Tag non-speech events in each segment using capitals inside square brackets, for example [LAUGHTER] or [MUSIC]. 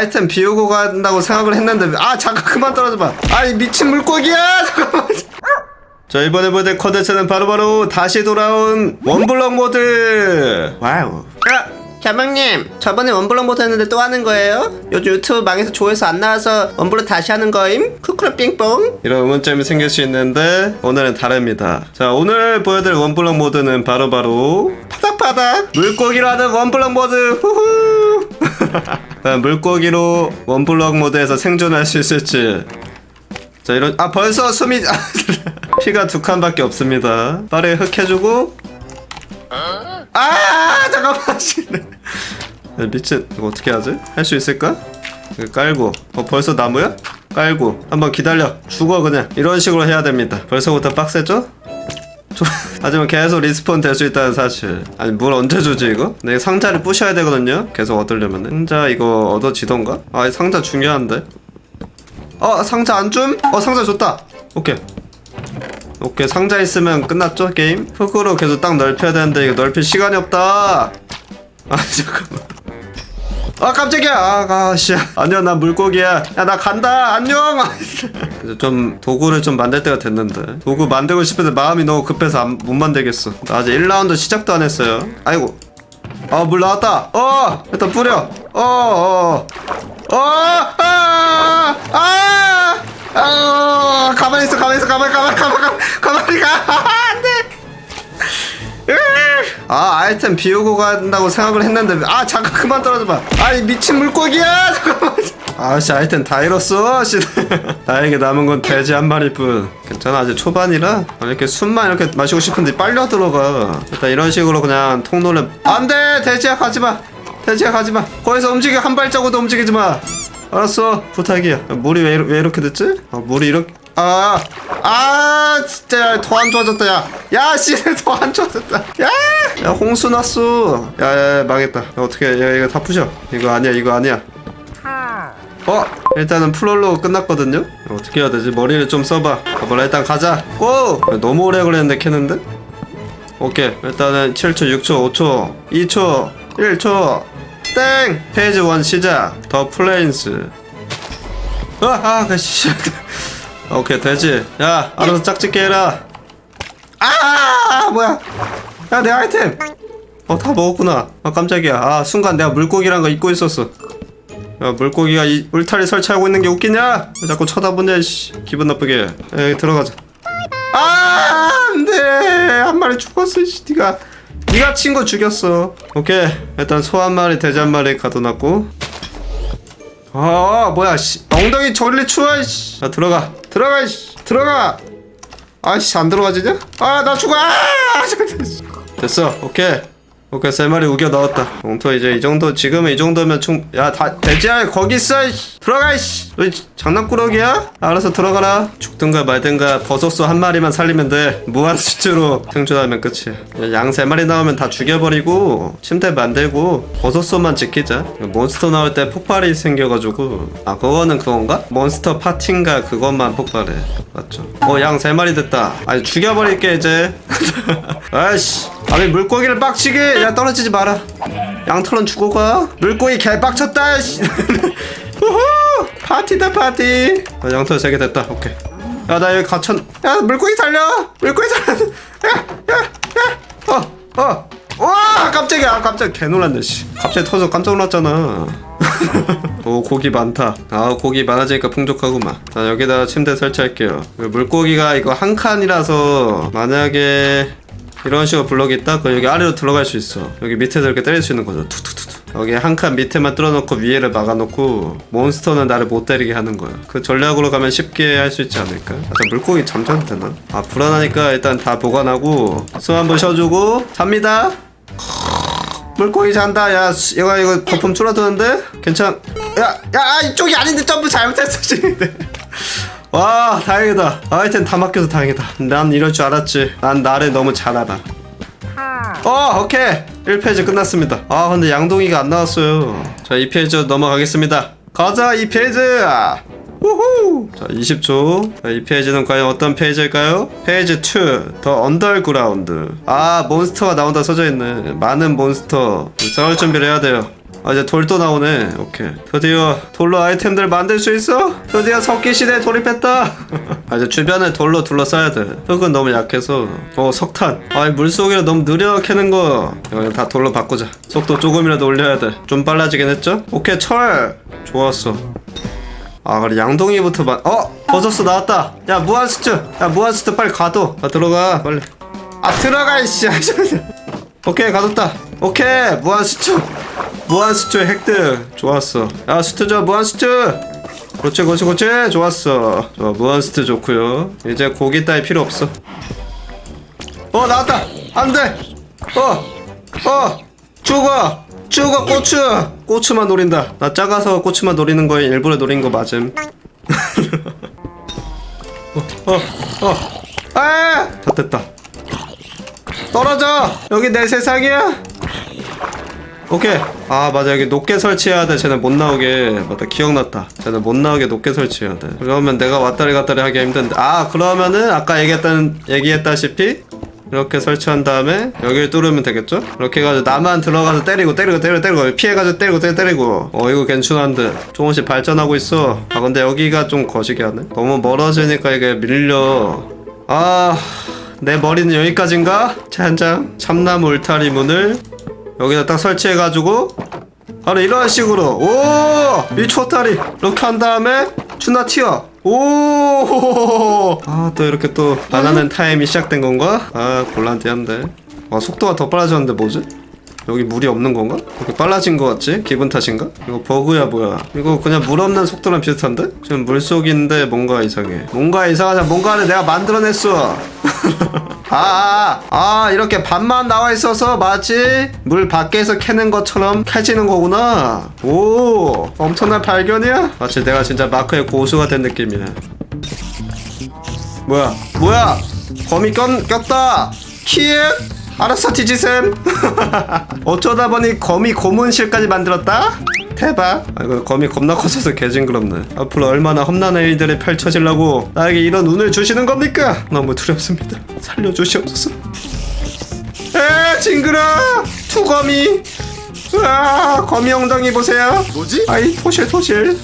아이템 비우고 간다고 생각을 했는데 아 잠깐 그만 떨어져봐. 아이 미친 물고기야! [LAUGHS] 잠깐만. 자 이번에 보여드릴 컨텐츠는 바로바로 다시 돌아온 원블럭 모드. 와우. 야 자명님 저번에 원블럭 모드 했는데 또 하는 거예요? 요즘 유튜브 망해서 조회수 안 나와서 원블럭 다시 하는 거임? 쿠쿠라 삥뽕? 이런 의문점이 생길 수 있는데 오늘은 다릅니다. 자 오늘 보여드릴 원블럭 모드는 바로바로 파닥파닥 물고기로 하는 원블럭 모드. 후후 물고기로 원블럭 모드에서 생존할 수 있을지 자 이런 아 벌써 숨이 [LAUGHS] 피가 두 칸밖에 없습니다 빠르게 흑해주고 아 잠깐만 씨. [LAUGHS] 야, 미친 이거 어떻게 하지? 할 수 있을까? 깔고 어 벌써 나무야? 깔고 한번 기다려 죽어 그냥 이런 식으로 해야 됩니다 벌써부터 빡세죠? 저- [LAUGHS] 하지만 계속 리스폰 될 수 있다는 사실. 아니 물 언제 주지 이거? 내 상자를 부셔야 되거든요. 계속 얻으려면 상자 이거 얻어지던가? 아이 상자 중요한데. 어 상자 안 줌? 어 상자 줬다. 오케이. 오케이 상자 있으면 끝났죠 게임? 흙으로 계속 딱 넓혀야 되는데 이거 넓힐 시간이 없다. 아 [LAUGHS] 잠깐만. 아 깜짝이야. 아가씨. 아니야 나 물고기야. 야 나 간다. 안녕 [LAUGHS] 그래서 좀 도구를 좀 만들 때가 됐는데. 도구 만들고 싶은데 마음이 너무 급해서 안, 못 만들겠어. 나 아직 1라운드 시작도 안 했어요. 아이고. 아 물 나왔다. 어! 일단 뿌려. 어어. 어, 아, 아, 아, 가만히 있어, 가만히 있어, 가만히, 가만히, 가만히, 가만히 가, [LAUGHS] 안 돼. 아, 아이템 비우고 간다고 생각을 했는데, 아, 잠깐 그만 떨어져봐. 아니, 미친 물고기야! [LAUGHS] 잠깐만. 아씨, 아이템 다 잃었어, 씨. [LAUGHS] 나에게 남은 건 돼지 한 마리뿐. 괜찮아, 아직 초반이라. 이렇게 숨만 이렇게 마시고 싶은데 빨려 들어가. 일단 이런 식으로 그냥 통로를. 안 돼! 돼지야, 가지 마! 돼지야, 가지 마! 거기서 움직여, 한 발자국도 움직이지 마! 알았어 부탁이야 물이 왜, 왜 이렇게 됐지? 아 물이 이렇게 아, 아, 진짜 더 안 좋아졌다, 야. 야, 씨, [LAUGHS] 더 안 좋아졌다. 야, 야, 홍수 났어. 야, 야, 야 망했다. 야, 어떻게, 야, 이거 다 부셔. 이거 아니야, 이거 아니야. 어, 일단은 플롤로 끝났거든요. 어떻게 해야 되지? 머리를 좀 써봐. 가봐라, 일단 가자. 고! 야, 너무 오래 걸렸는데 캐는데? 오케이, 일단은 7초, 6초, 5초, 2초, 1초. 땡! 페이지 1 시작. 더 플레인스. 아, 아, 그 씨. [LAUGHS] 오케이, 되지. 야, 알아서 짝짓게 해라. 아, 뭐야? 야, 내 아이템. 어, 다 먹었구나. 아, 깜짝이야. 아, 순간 내가 물고기란 거 잊고 있었어. 야, 물고기가 이 울타리 설치하고 있는 게 웃기냐? 왜 자꾸 쳐다보냐, 씨. 기분 나쁘게. 에이, 들어가자. 아, 안 돼. 한 마리 죽었어, 씨. 니가. 니가 친거 죽였어. 오케이. 일단 소 한 마리, 돼지 한 마리 가둬놨고. 아, 뭐야, 씨. 엉덩이 저리 추워, 씨. 자, 들어가. 들어가, 씨. 들어가. 아씨, 안 들어가지냐? 아, 나 죽어. 아! 됐어. 오케이. 오케이, 세 마리 우겨 넣었다. 봉투 이제 이 정도, 지금은 이 정도면 충, 야, 다, 돼지야, 거기 있어. 들어가, 이씨. 너 이- 장난꾸러기야? 알아서 들어가라. 죽든가 말든가 버섯소 한 마리만 살리면 돼. 무한 수치로 생존하면 끝이야. 양 세 마리 나오면 다 죽여버리고, 침대 만들고, 버섯소만 지키자. 몬스터 나올 때 폭발이 생겨가지고, 아, 그거는 그건가? 몬스터 파티인가 그것만 폭발해. 맞죠? 어, 양 세 마리 됐다. 아니, 죽여버릴게, 이제. [LAUGHS] 아이씨. 아니, 물고기를 빡치게! 야, 떨어지지 마라. 양털은 죽어가. 물고기 개빡쳤다, 씨. [LAUGHS] 우후! 파티다, 파티. 아, 양털 세개 됐다. 오케이. 야, 나 여기 갇혔. 야, 물고기 살려! 물고기 살려! 야, 야, 야! 어, 어! 와, 깜짝이야. 아, 깜짝 개 놀랐네, 씨. 갑자기 터져 깜짝 놀랐잖아. [LAUGHS] 오, 고기 많다. 아, 고기 많아지니까 풍족하구만. 자, 여기다 침대 설치할게요. 그 물고기가 이거 한 칸이라서 만약에 이런 식으로 블럭이 있다? 그럼 여기 아래로 들어갈 수 있어. 여기 밑에서 이렇게 때릴 수 있는 거죠. 투투투투. 여기 한 칸 밑에만 뚫어놓고 위에를 막아놓고 몬스터는 나를 못 때리게 하는 거야. 그 전략으로 가면 쉽게 할 수 있지 않을까? 아, 저 물고기 잠자도 되나? 아, 불안하니까 일단 다 보관하고 숨 한번 쉬어주고 잡니다. [LAUGHS] 물고기 잔다. 야, 씨, 이거 이거 거품 줄어드는데? 괜찮? 야, 야, 아, 이쪽이 아닌데 점프 잘못했어 지금. [LAUGHS] 와, 다행이다. 아이템 다 맡겨서 다행이다. 난 이럴 줄 알았지. 난 나를 너무 잘 알아. 어, 오케이. 1페이지 끝났습니다. 아, 근데 양동이가 안 나왔어요. 자, 2페이지 넘어가겠습니다. 가자, 2페이지. 우후! 자, 20초. 자, 이 페이지는 과연 어떤 페이지일까요? 페이지 2. 더 언더그라운드. 아, 몬스터가 나온다 써져 있네. 많은 몬스터. 싸울 준비를 해야 돼요. 아 이제 돌도 나오네. 오케이. 드디어 돌로 아이템들 만들 수 있어? 드디어 석기 시대에 돌입했다. [LAUGHS] 아 이제 주변에 돌로 둘러싸야 돼. 흙은 너무 약해서. 어 석탄. 아이 물속이라 너무 느려 캐는 거. 이거 다 돌로 바꾸자. 속도 조금이라도 올려야 돼좀 빨라지긴 했죠? 오케이 철. 좋았어. 아 그래. 양동이부터 만 어! 버섯스 나왔다. 야 무한스트. 야 무한스트 빨리 가둬. 아 들어가. 빨리. 아 들어가 이씨 [LAUGHS] 오케이 가뒀다. 오케이 무한스트 무한스트 획득. 좋았어. 야 스트 줘 무한스트! 그렇지 그렇지 그렇지 좋았어. 좋아 무한스트 좋고요. 이제 고기 따위 필요 없어. 어 나왔다! 안돼! 어 어! 죽어! 죽어 고추! 고추만 노린다. 나 작아서 고추만 노리는 거에 일부러 노린 거 맞음. 어어어. [LAUGHS] 아! 다 됐다. 떨어져! 여기 내 세상이야 오케이. 아 맞아. 여기 높게 설치해야 돼. 쟤네 못 나오게. 맞다. 기억났다. 쟤네 못 나오게 높게 설치해야 돼. 그러면 내가 왔다리 갔다리 하기 힘든데. 아 그러면은 아까 얘기했던 얘기했다시피 이렇게 설치한 다음에 여기를 뚫으면 되겠죠? 이렇게 해가지고 나만 들어가서 때리고 때리고 때리고 때리고. 피해가지고 때리고 때리고 어 이거 괜찮은데. 조금씩 발전하고 있어. 아 근데 여기가 좀 거시기 하네. 너무 멀어지니까 이게 밀려. 아 내 머리는 여기까지인가? 짠장 참나무 울타리 문을 여기다 딱 설치해가지고 바로 이런 식으로 오 밀초다리 이렇게 한 다음에 추나 튀어 오아또 이렇게 또 반하는 타임이 시작된 건가? 아 곤란한데 아 속도가 더 빨라졌는데 뭐지? 여기 물이 없는 건가? 이렇게 빨라진 거 같지? 기분 탓인가? 이거 버그야 뭐야 이거 그냥 물 없는 속도랑 비슷한데? 지금 물속인데 뭔가 이상해 뭔가 이상하자 뭔가를 내가 만들어냈어 아, 아, 아, 이렇게 반만 나와 있어서 마치 물 밖에서 캐는 것처럼 캐지는 거구나. 오, 엄청난 발견이야? 마치 내가 진짜 마크의 고수가 된 느낌이네. 뭐야, 뭐야? 거미 꼈, 꼈다. 키읔? 알았어, 디지쌤. [LAUGHS] 어쩌다 보니 거미 고문실까지 만들었다? 대박. 아, 이거 거미 겁나 커져서 개징그럽네. 앞으로 얼마나 험난한 일들이 펼쳐지려고 나에게 이런 운을 주시는 겁니까? 너무 두렵습니다. 살려주시옵소서. 에, 징그러. 투거미. 아, 거미 엉덩이 보세요. 뭐지? 아이, 토실, 토실.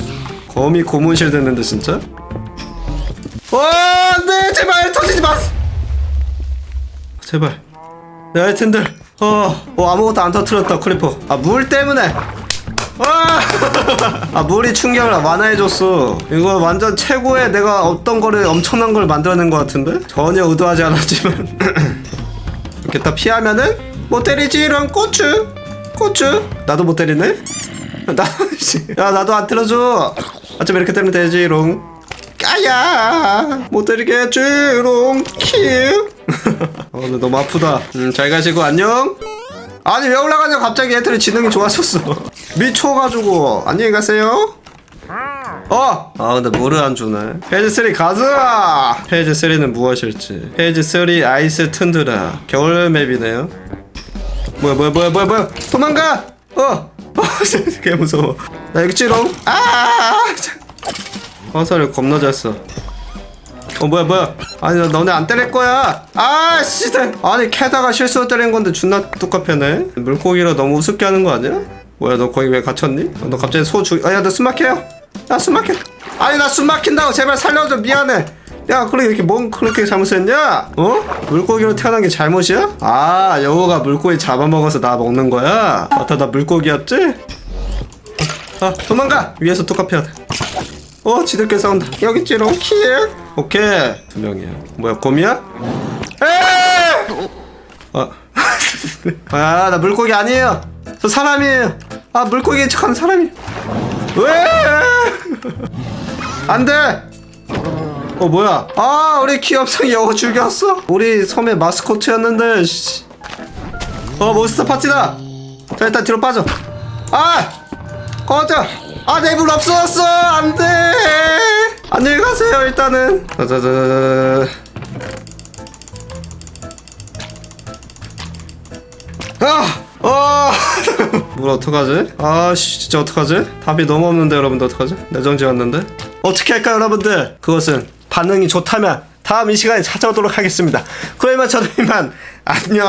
거미 고문실 됐는데, 진짜? 와, 안 돼! 제발 터지지 마! 제발. 내 아이템들. 어, 어, 아무것도 안 터트렸다, 크리퍼. 아, 물 때문에. 와! 아 물이 충격을 완화해줬어. 이거 완전 최고의 내가 어떤 거를 엄청난 걸 만들어낸 것 같은데? 전혀 의도하지 않았지만. [LAUGHS] 이렇게 딱 피하면은 못 때리지? 이런 고추 고추. 나도 못 때리네? 나, 씨. 야 나도 안 때려줘. 어차피 이렇게 때리면 되지 롱. 까야! 못 때리게 킬 [LAUGHS] 어, 근데 너무 아프다. 음, 잘 가시고 안녕 아니 왜 올라가냐 갑자기 애들이 지능이 좋아졌어 [LAUGHS] 미쳐가지고 안녕히 가세요 어! 아 근데 물을 안 주네 페이지 3 가자 페이지 3는 무엇일지 페이지 3 아이스 튼드라 겨울 맵이네요 뭐야 뭐야 뭐야 뭐야 뭐야 도망가! 어! 어! [LAUGHS] 개 무서워 나 여기 찌롱 아! 화살을 겁나 잘 써. 어 뭐야 뭐야 아니 나 너네 안 때릴 거야 아씨 아니 캐다가 실수로 때린 건데 존나 똑같네 물고기라 너무 우습게 하는 거 아니야? 뭐야 너 거기 왜 갇혔니? 어, 너 갑자기 소 죽.. 아야 너 숨막혀요 나 숨막혀 아니 나 숨막힌다고 제발 살려줘 미안해 야 그래 이렇게 뭔 그렇게 잘못했냐? 어? 물고기로 태어난 게 잘못이야? 아 여우가 물고기 잡아먹어서 나 먹는 거야? 맞다 나 물고기였지? 아 도망가 위에서 돼 어 지들끼리 싸운다 여기 찌롱 킬 오케이 두 명이야 뭐야 곰이야? 에이! 아, [LAUGHS] 아, 나 물고기 아니에요. 저 사람이에요. 아, 물고기인 척하는 사람이. 왜? [LAUGHS] 안 돼. 어, 뭐야? 아, 우리 귀엽성이 여우 죽였어? 우리 섬의 마스코트였는데, 씨. 어, 몬스터 파티다. 자, 일단 뒤로 빠져. 아! 꺼져. 아, 내물 없어졌어. 안 돼. 안녕히 가세요, 일단은. 자자자자자. 아! 아! [LAUGHS] 물 어떡하지? 아씨 진짜 어떡하지? 답이 너무 없는데 여러분들 어떡하지? 내정지 왔는데? 어떻게 할까요 여러분들? 그것은 반응이 좋다면 다음 이 시간에 찾아오도록 하겠습니다 그러면 저는 이만 안녕